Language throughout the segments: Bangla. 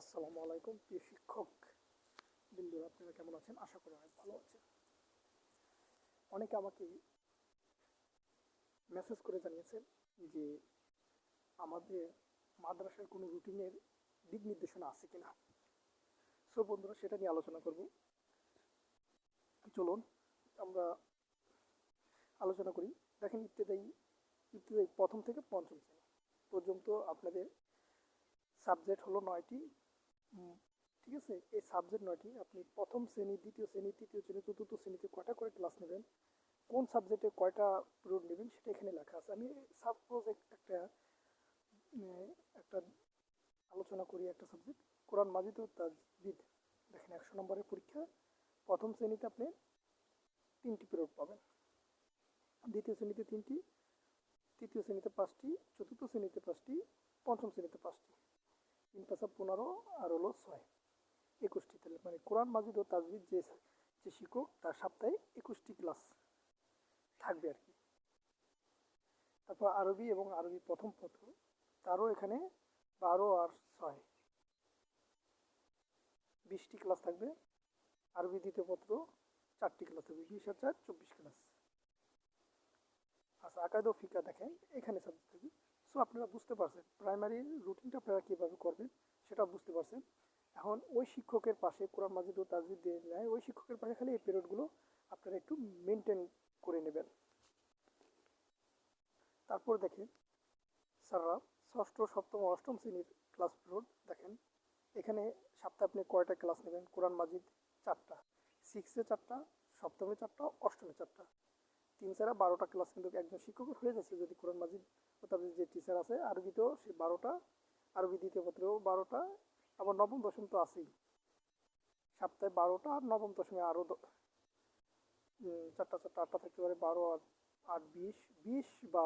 আসসালামু আলাইকুম, প্রিয় শিক্ষক বিন্দুরা আপনারা কেমন আছেন? আশা করি অনেক ভালো আছেন। অনেকে আমাকে মেসেজ করে জানিয়েছেন যে আমাদের মাদ্রাসার কোনো রুটিনের দিক নির্দেশনা আছে কিনা। সো বন্ধুরা, সেটা নিয়ে আলোচনা করব। চলুন, আমরা আলোচনা করি। দেখেন ইত্যাদি ইত্যাদি প্রথম থেকে পঞ্চম শ্রেণি পর্যন্ত আপনাদের সাবজেক্ট হলো নয়টি ঠিক আছে, এই সাবজেক্ট নয়টি, আপনি প্রথম শ্রেণি, দ্বিতীয় শ্রেণি, তৃতীয় শ্রেণি, চতুর্থ শ্রেণীতে কয়টা করে ক্লাস নেবেন, কোন সাবজেক্টে কয়টা পিরিয়ড নেবেন সেটা এখানে লেখা আছে। আমি সাপোজ একটা একটা আলোচনা করি একটা সাবজেক্ট কোরআন মাজিদ ও তাজবিদ। দেখেন একশো নম্বরের পরীক্ষা, প্রথম শ্রেণীতে আপনি তিনটি পিরিয়ড পাবেন। দ্বিতীয় শ্রেণীতে তিনটি, তৃতীয় শ্রেণীতে পাঁচটি, চতুর্থ শ্রেণীতে পাঁচটি, পঞ্চম শ্রেণীতে পাঁচটি। পাঁচা পনেরো আর হলো ছয়। একুশটি তাহলে মানে কোরআন মাজিদ ও তাজবিদ যে যে শিক্ষক তার সপ্তাহে একুশটি ক্লাস থাকবে আর কি তারপর আরবি এবং আরবি প্রথম পত্র, তারও এখানে বারো আর ছয়। বিশটি ক্লাস থাকবে। আরবি দ্বিতীয় পত্র, চারটি ক্লাস থাকবে। বিশ আর চার, চব্বিশ ক্লাস। আচ্ছা আকাদ ও ফিকা দেখেন, এখানে সাবজেক্ট থাকবে। সো আপনারা বুঝতে পারছেন প্রাইমারি রুটিনটা আপনারা কীভাবে করবেন সেটা বুঝতে পারছেন। এখন ওই শিক্ষকের পাশে, কোরআন মাজিদ ও তাজবিদ দিয়ে নেয়, ওই শিক্ষকের পাশে খালি এই পিরিয়ডগুলো আপনারা একটু মেনটেন করে নেবেন। তারপর দেখেন, স্যাররা ষষ্ঠ, সপ্তম অষ্টম শ্রেণির ক্লাস পিরিয়ড দেখেন। এখানে সপ্তাহে আপনি কয়টা ক্লাস নেবেন? কোরআন মাজিদ চারটা সিক্সে চারটা, সপ্তমে চারটা, অষ্টমে চারটা। তিন ছাড়া বারোটা ক্লাস কিন্তু একজন শিক্ষকের হয়ে যাচ্ছে যদি কোরআন মাজিদ তাদের যে টিচার আছে, আরবিতেও সে বারোটা, আরবি দ্বিতীয় পত্রেও বারোটা, আবার নবম, দশম তো আছেই। সপ্তাহে বারোটা আর নবম, দশমে আরও চারটা চারটা, আটটা থাকতে পারে, বারো আর আট বিশ বিশ বা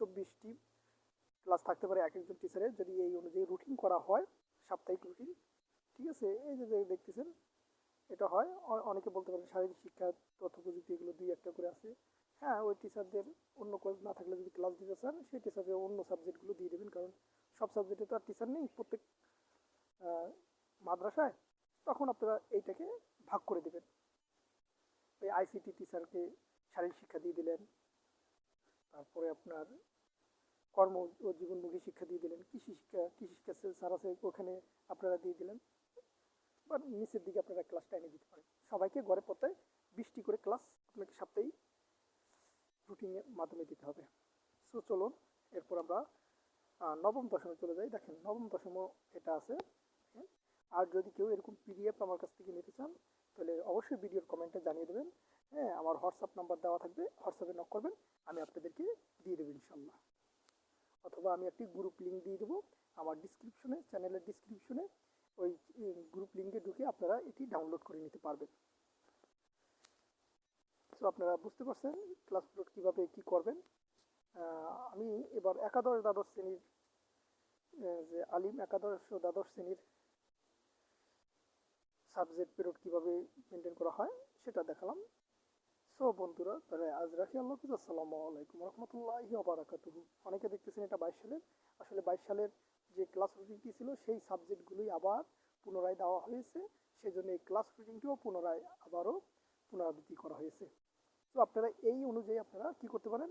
চব্বিশটি ক্লাস থাকতে পারে এক একজন টিচারের যদি এই অনুযায়ী রুটিন করা হয়, সাপ্তাহিক রুটিন ঠিক আছে? এই যে দেখতেছেন এটা হয়। অনেকে বলতে পারেন শারীরিক শিক্ষা, তথ্য প্রযুক্তি এগুলো দুই একটা করে আছে। হ্যাঁ ওই টিচারদের অন্য কোর্স না থাকলে যদি ক্লাস দিতে চান, সেই টিচারদের অন্য সাবজেক্টগুলো দিয়ে দেবেন। কারণ সব সাবজেক্টে তো আর টিচার নেই। প্রত্যেক মাদ্রাসায় তখন আপনারা এইটাকে ভাগ করে দেবেন। ওই আইসিটি টিচারকে শারীরিক শিক্ষা দিয়ে দিলেন। তারপরে আপনার কর্ম ও জীবনমুখী শিক্ষা দিয়ে দিলেন। কৃষি শিক্ষা কৃষি শিক্ষা স্যার আছে, ওখানে আপনারা দিয়ে দিলেন। বা নিচের দিকে আপনারা ক্লাসটা এনে দিতে পারেন। সবাইকে ঘরে পড়তে বৃষ্টি করে ক্লাস আপনাকে সপ্তাহে রুটিনের মাধ্যমে দিতে হবে। সো চলুন, এরপর আমরা নবম দশমে চলে যাই। দেখেন, নবম দশমও এটা আছে। হ্যাঁ? আর যদি কেউ এরকম পিডিএফ আমার কাছ থেকে নিতে চান, তাহলে অবশ্যই ভিডিওর কমেন্টে জানিয়ে দেবেন। হ্যাঁ আমার হোয়াটসঅ্যাপ নাম্বার দেওয়া থাকবে। হোয়াটসঅ্যাপে নক করবেন, আমি আপনাদেরকে দিয়ে দেবো ইনশাল্লাহ। অথবা আমি একটি গ্রুপ লিঙ্ক দিয়ে দেবো। আমার ডিসক্রিপশনে চ্যানেলের ডিসক্রিপশনে ওই গ্রুপ লিঙ্কে ঢুকে আপনারা এটি ডাউনলোড করে নিতে পারবেন। সো আপনারা বুঝতে পারছেন ক্লাস পিরিয়ড কীভাবে কী করবেন। আমি এবার একাদশ দ্বাদশ শ্রেণির যে আলিম একাদশ ও দ্বাদশ শ্রেণির সাবজেক্ট পিরিয়ড কীভাবে মেনটেন করা হয় সেটা দেখালাম। সো বন্ধুরা, তাহলে আজ রাখি আল্লাহ আসসালামু আলাইকুম রহমতুল্লাহি অনেকে দেখতেছেন এটা বাইশ সালের। আসলে বাইশ সালের যে ক্লাস রুটিনটি ছিল, সেই সাবজেক্টগুলোই আবার পুনরায় দেওয়া হয়েছে। সেজন্য এই ক্লাস রুটিনটিও পুনরায় আবারও পুনরাবৃত্তি করা হয়েছে। তো আপনারা এই অনুযায়ী আপনারা কি করতে পারেন?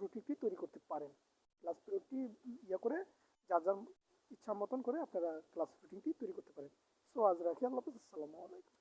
রুটিনটি তৈরি করতে পারেন। ক্লাস পিরিয়ডটি ইয়ে করে যার যার ইচ্ছা মতন করে আপনারা ক্লাস রুটিনটি তৈরি করতে পারেন। সো আজ রাখি, আল্লাহ আসসালামু আলাইকুম।